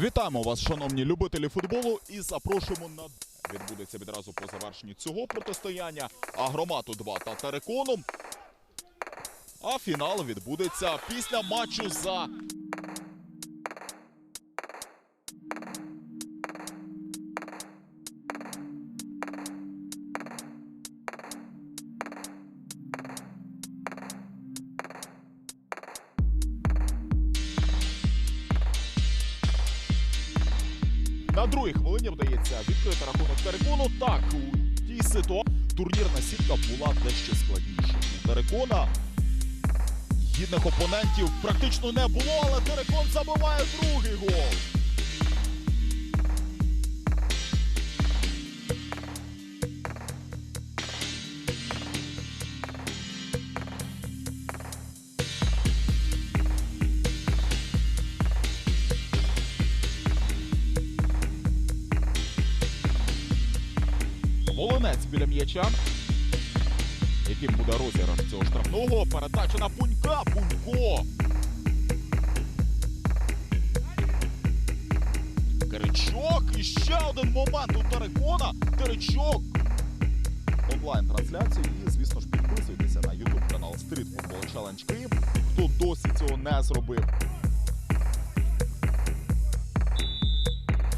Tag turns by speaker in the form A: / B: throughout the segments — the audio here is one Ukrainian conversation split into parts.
A: Вітаємо вас, шановні любителі футболу, і запрошуємо на відбудеться відразу по завершенні цього протистояння. Агромату 2 та Тереконом. А фінал відбудеться після матчу за На другій хвилині вдається відкрити рахунок Терекону. Так, у тій ситуації турнірна сітка була дещо складніша. Терекона гідних опонентів практично не було, але Терекон забиває другий гол. Волонець біля м'яча. Яким буде розіграш цього штрафного? Передача на Пунька. Пунько. Киричок. І ще один момент у Терекона. Киричок. Онлайн-трансляцію. І, звісно ж, підписуйтеся на YouTube канал Street Football Challenge Київ. Хто досі цього не зробив.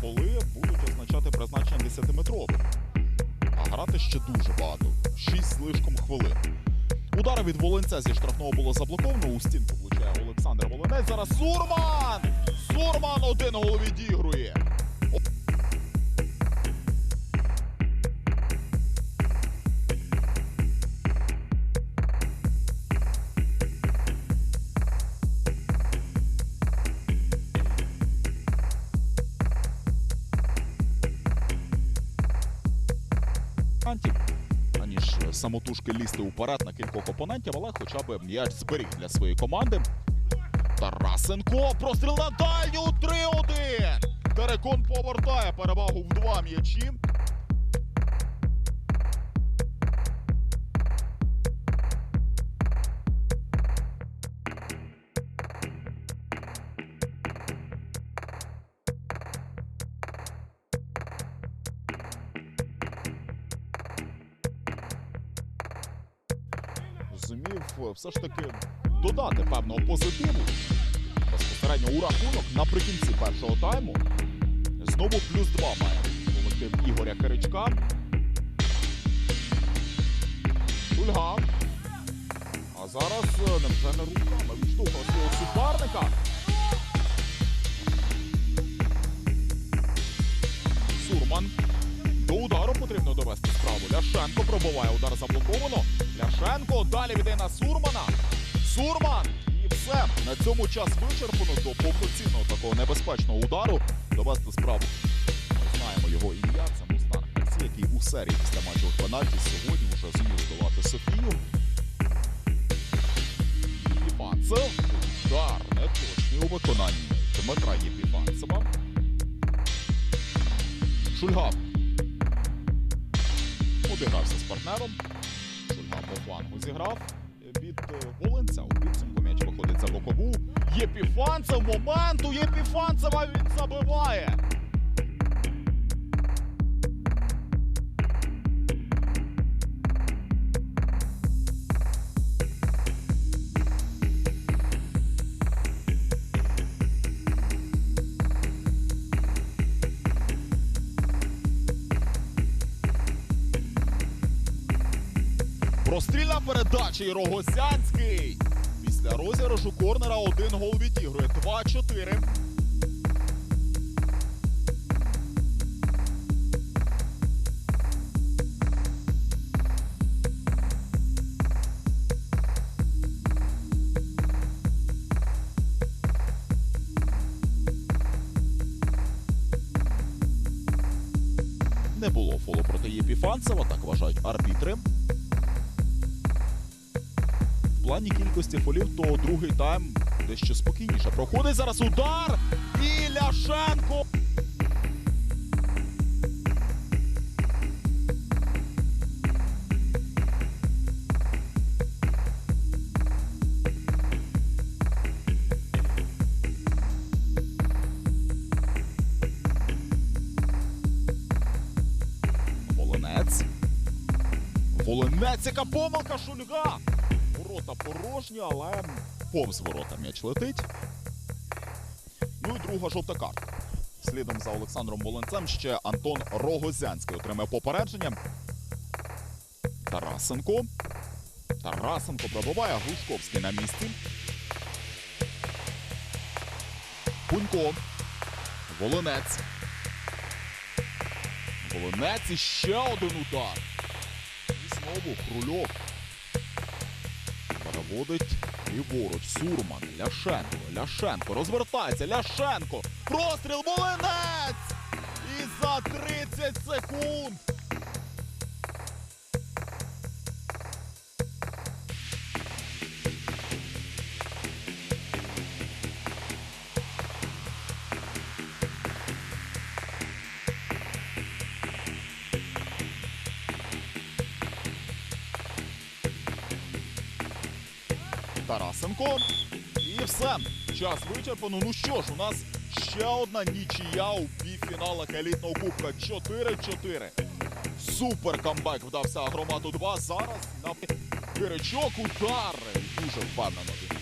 A: Фоли будуть означати призначення 10-метрових. Ще дуже багато. Шість слишком хвилин. Удари від Волинця зі штрафного було заблоковано. У стінку влучає Олександр Волинець. Зараз Сурман! Сурман один голові відігрує. Самотужки лізти у парад на кількох опонентів, але хоча б м'яч зберіг для своєї команди. Тарасенко простріл на дальню 3-1. Терекон повертає перевагу в два м'ячі. Все ж таки додати певного позитиву. Безпосередньо у рахунок наприкінці першого тайму. Знову плюс два має колектив Ігоря Киричка. Шульга. А зараз е, невже не руками відштовхав свого суперника. Сурман. До удару потрібно довести. Ляшенко пробиває удар заблоковано. Ляшенко далі віде на Сурмана. Сурман! І все. На цьому час вичерпано до повноцінного такого небезпечного удару. Довести справу. Ми знаємо його ім'я. Це Мустан Гарсі, який у серії після матчу пенальті сьогодні вже зумів здолати Софію. Єпанцев. Удар неточний у виконанні Дмитра Єпіфанцева. Шульгав обігрався з партнером. Шульгав по флангу зіграв від е, Волинця. У підсумку м'яч виходить за бокову. Єпіфанцев моменту. Єпіфанцева він забиває. Прострільна передача і Рогосянський. Після розіграшу корнера один гол відігрує. 2-4. Не було фолу проти Єпіфанцева, так вважають арбітри. Плані кількості фолів, то другий тайм дещо спокійніше. Проходить зараз удар. І Ляшенко. Волинець, яка помилка Шульга. Ворота порожні, але повз ворота м'яч летить. Ну і друга жовта картка. Слідом за Олександром Волинцем ще Антон Рогозянський отримає попередження. Тарасенко. Тарасенко пробиває Глушковський на місці. Пунько. Волинець. Волинець і ще один удар. І знову Хрульов. Переводить ліворуч. Сурман. Ляшенко. Ляшенко. Розвертається. Ляшенко. Простріл. Волинець! І за 30 секунд. Тарасенко. І все. Час вичерпано. Ну що ж, у нас ще одна нічия у півфіналах елітного кубка. 4-4. Супер камбек вдався Агромату 2. Зараз на Киричок удар. Дуже впевнено. він.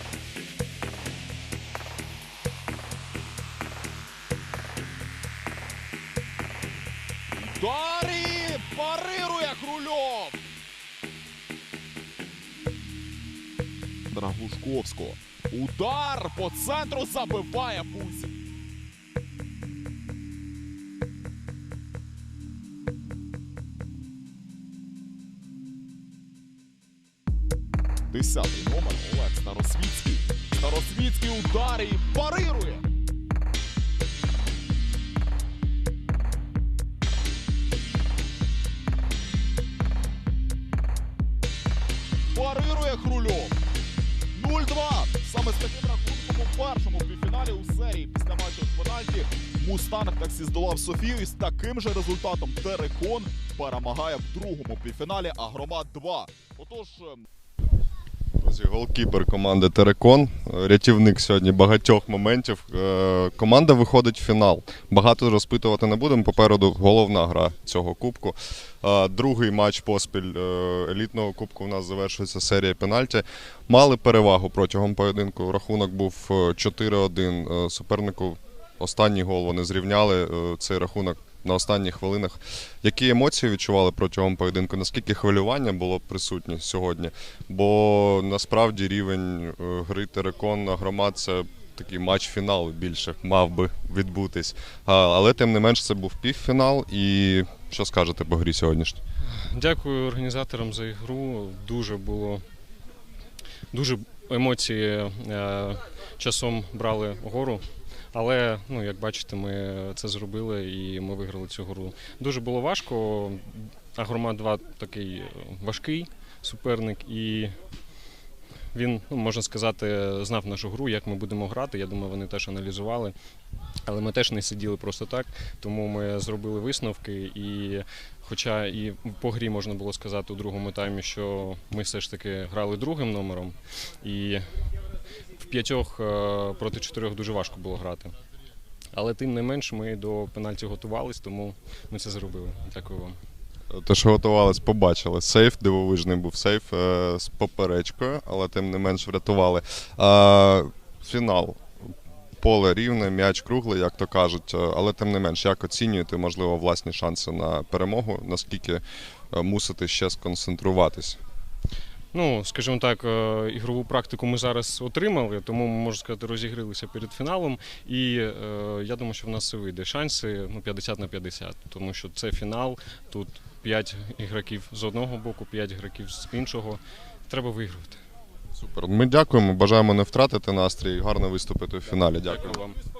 A: Ударі! Парирує Хрульов! Драгушковського. Удар по центру забиває Пузі. Десятий номер Олег Старосвітський. Старосвітський удар і. Парирує Мустанг таксі здолав Софію і з таким же результатом Терекон перемагає в другому півфіналі Агромат 2. Отож, ем,
B: Друзі, голкіпер команди Терекон, е, рятівник сьогодні багатьох моментів. Е, Команда виходить в фінал. Багато розпитувати не будемо. Попереду головна гра цього кубку. Е, Другий матч поспіль е, елітного кубку. У нас завершується серія пенальті. Мали перевагу протягом поєдинку. Рахунок був е, 4-1. Е, Супернику останній гол вони зрівняли е, цей рахунок на останніх хвилинах. Які емоції відчували протягом поєдинку? Наскільки хвилювання було присутнє сьогодні? Бо насправді рівень е, гри Терекон громад це такий матч-фінал більше мав би відбутись. Але тим не менш це був півфінал. І що скажете по грі сьогоднішній?
C: Дякую організаторам за ігру. Дуже було дуже емоції е, часом брали гору. Але, ну, як бачите, ми це зробили і ми виграли цю гру. Дуже було важко. Агромат 2 такий е, важкий суперник, і він, ну, можна сказати, знав нашу гру, як ми будемо грати. Я думаю, вони теж аналізували. Але ми теж не сиділи просто так, тому ми зробили висновки. І хоча і по грі можна було сказати у другому таймі, що ми все ж таки грали другим номером, і п'ятьох е, проти чотирьох дуже важко було грати. Але тим не менш ми до пенальті готувались, тому ми це зробили. Дякую вам.
B: Те, що готувались, побачили. Сейф, дивовижний був сейф е, з поперечкою, але тим не менш врятували. А, фінал. Поле рівне, м'яч круглий, як то кажуть. Е, Але тим не менш, як оцінюєте, можливо, власні шанси на перемогу, наскільки е, мусите ще сконцентруватись?
C: Ну, скажімо так, е, ігрову практику ми зараз отримали, тому ми можна сказати, розігрілися перед фіналом. І е, я думаю, що в нас все вийде. Шанси ну, 50 на 50, тому що це фінал. Тут 5 ігроків з одного боку, 5 ігроків з іншого. Треба вигравати.
B: Супер. Ми дякуємо, бажаємо не втратити настрій, гарно виступити в фіналі.
C: Дякую вам.